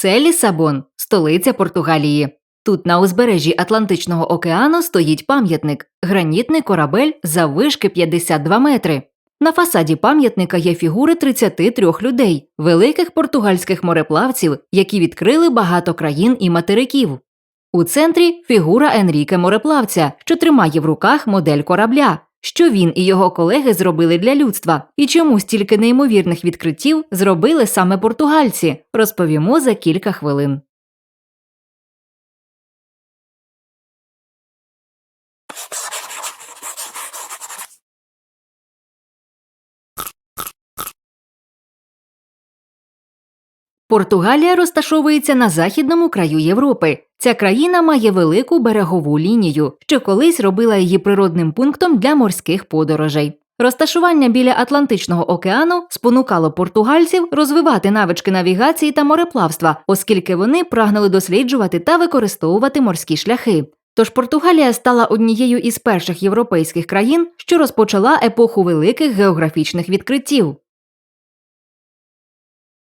Це Лісабон, столиця Португалії. Тут на узбережжі Атлантичного океану стоїть пам'ятник гранітний корабель заввишки 52 метри. На фасаді пам'ятника є фігури 33 людей, великих португальських мореплавців, які відкрили багато країн і материків. У центрі фігура Енріке мореплавця, що тримає в руках модель корабля. Що він і його колеги зробили для людства, і чому стільки неймовірних відкриттів зробили саме португальці, розповімо за кілька хвилин. Португалія розташовується на західному краю Європи. Ця країна має велику берегову лінію, що колись робила її природним пунктом для морських подорожей. Розташування біля Атлантичного океану спонукало португальців розвивати навички навігації та мореплавства, оскільки вони прагнули досліджувати та використовувати морські шляхи. Тож Португалія стала однією із перших європейських країн, що розпочала епоху великих географічних відкриттів.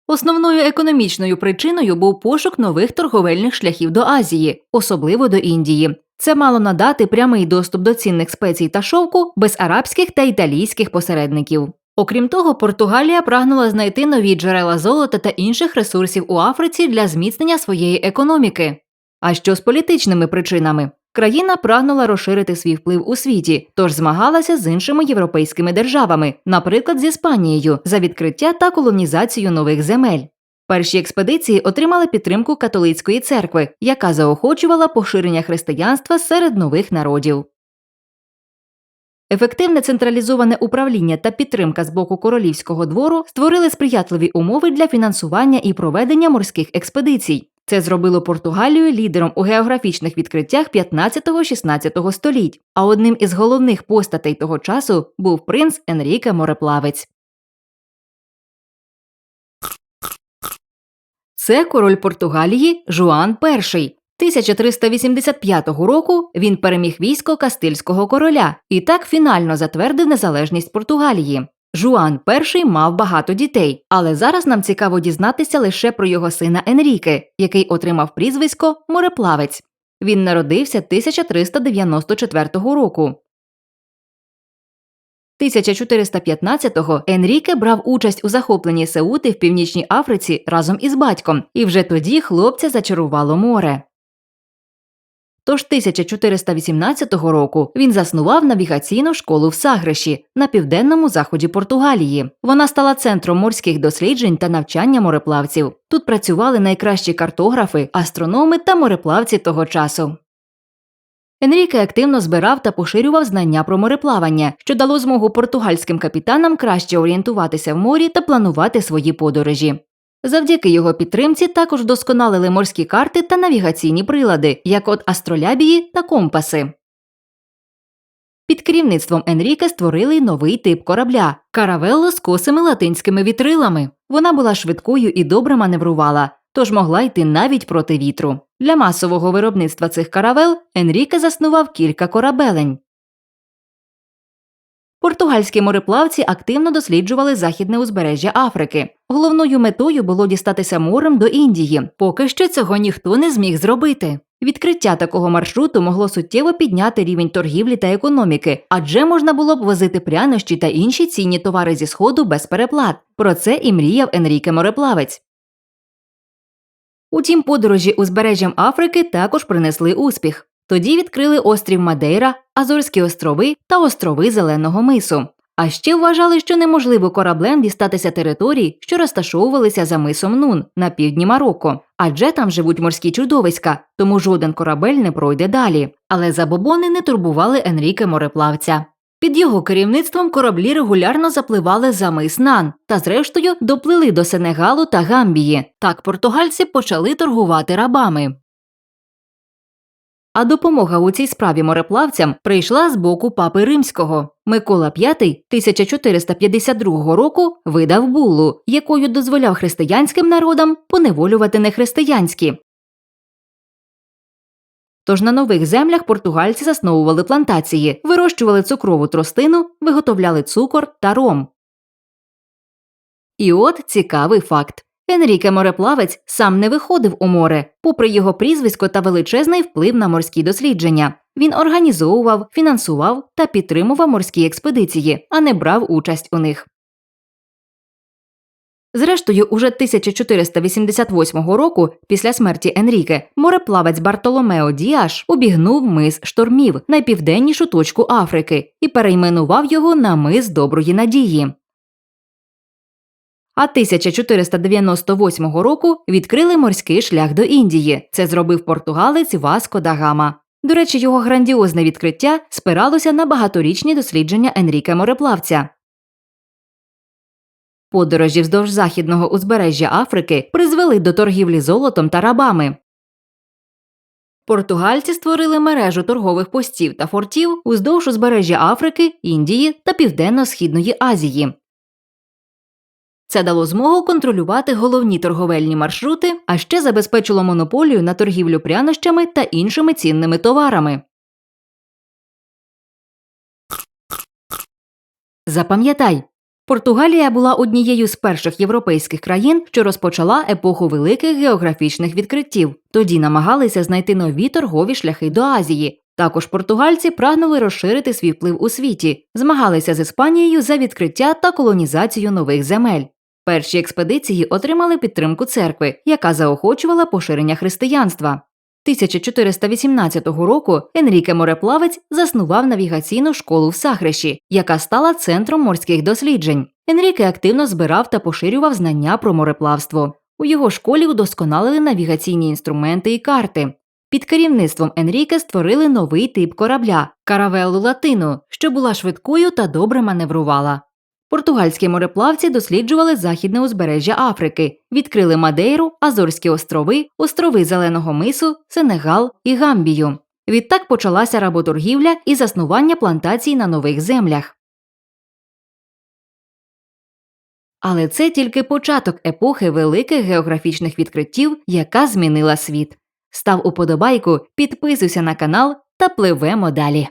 Основною економічною причиною був пошук нових торговельних шляхів до Азії, особливо до Індії. Це мало надати прямий доступ до цінних спецій та шовку без арабських та італійських посередників. Окрім того, Португалія прагнула знайти нові джерела золота та інших ресурсів у Африці для зміцнення своєї економіки. А що з політичними причинами? Країна прагнула розширити свій вплив у світі, тож змагалася з іншими європейськими державами, наприклад, з Іспанією, за відкриття та колонізацію нових земель. Перші експедиції отримали підтримку католицької церкви, яка заохочувала поширення християнства серед нових народів. Ефективне централізоване управління та підтримка з боку королівського двору створили сприятливі умови для фінансування і проведення морських експедицій. Це зробило Португалію лідером у географічних відкриттях 15-16 століть. А одним із головних постатей того часу був принц Енріке Мореплавець. Це король Португалії Жуан І. 1385 року він переміг військо Кастильського короля і так фінально затвердив незалежність Португалії. Жуан І мав багато дітей, але зараз нам цікаво дізнатися лише про його сина Енріке, який отримав прізвисько Мореплавець. Він народився 1394 року. 1415-го Енріке брав участь у захопленні Сеути в Північній Африці разом із батьком, і вже тоді хлопця зачарувало море. Тож 1418 року він заснував навігаційну школу в Сагреші на південному заході Португалії. Вона стала центром морських досліджень та навчання мореплавців. Тут працювали найкращі картографи, астрономи та мореплавці того часу. Енріке активно збирав та поширював знання про мореплавання, що дало змогу португальським капітанам краще орієнтуватися в морі та планувати свої подорожі. Завдяки його підтримці також вдосконалили морські карти та навігаційні прилади, як от астролябії та компаси. Під керівництвом Енріке створили новий тип корабля каравелло з косими латинськими вітрилами. Вона була швидкою і добре маневрувала, тож могла йти навіть проти вітру. Для масового виробництва цих каравел Енріке заснував кілька корабелень. Португальські мореплавці активно досліджували західне узбережжя Африки. Головною метою було дістатися морем до Індії. Поки що цього ніхто не зміг зробити. Відкриття такого маршруту могло суттєво підняти рівень торгівлі та економіки, адже можна було б возити прянощі та інші цінні товари зі сходу без переплат. Про це і мріяв Енріке Мореплавець. Утім, подорожі узбережжям Африки також принесли успіх. Тоді відкрили острів Мадейра, Азорські острови та острови Зеленого мису. А ще вважали, що неможливо кораблем дістатися територій, що розташовувалися за мисом Нун на півдні Марокко, адже там живуть морські чудовиська, тому жоден корабель не пройде далі. Але забобони не турбували Енріке мореплавця. Під його керівництвом кораблі регулярно запливали за мис Нан та, зрештою, доплили до Сенегалу та Гамбії. Так португальці почали торгувати рабами. А допомога у цій справі мореплавцям прийшла з боку папи римського. Микола V 1452 року видав буллу, якою дозволяв християнським народам поневолювати нехристиянські. Тож на нових землях португальці засновували плантації, вирощували цукрову тростину, виготовляли цукор та ром. І от цікавий факт. Енріке мореплавець сам не виходив у море, попри його прізвисько та величезний вплив на морські дослідження. Він організовував, фінансував та підтримував морські експедиції, а не брав участь у них. Зрештою, уже 1488 року, після смерті Енріке, мореплавець Бартоломео Діаш обігнув мис штормів, найпівденнішу точку Африки, і перейменував його на мис Доброї Надії. А 1498 року відкрили морський шлях до Індії. Це зробив португалець Васко да Гама. До речі, його грандіозне відкриття спиралося на багаторічні дослідження Енріка мореплавця. Подорожі вздовж західного узбережжя Африки призвели до торгівлі золотом та рабами. Португальці створили мережу торгових постів та фортів уздовж узбережжя Африки, Індії та Південно-Східної Азії. Це дало змогу контролювати головні торговельні маршрути, а ще забезпечило монополію на торгівлю прянощами та іншими цінними товарами. Запам'ятай, Португалія була однією з перших європейських країн, що розпочала епоху великих географічних відкриттів. Тоді намагалися знайти нові торгові шляхи до Азії. Також португальці прагнули розширити свій вплив у світі, змагалися з Іспанією за відкриття та колонізацію нових земель. Перші експедиції отримали підтримку церкви, яка заохочувала поширення християнства. 1418 року Енріке Мореплавець заснував навігаційну школу в Сахрещі, яка стала центром морських досліджень. Енріке активно збирав та поширював знання про мореплавство. У його школі удосконалили навігаційні інструменти і карти. Під керівництвом Енріке створили новий тип корабля каравелу Латину, що була швидкою та добре маневрувала. Португальські мореплавці досліджували західне узбережжя Африки, відкрили Мадейру, Азорські острови, острови Зеленого мису, Сенегал і Гамбію. Відтак почалася работоргівля і заснування плантацій на нових землях. Але це тільки початок епохи великих географічних відкриттів, яка змінила світ. Став уподобайку, підписуйся на канал та пливемо далі.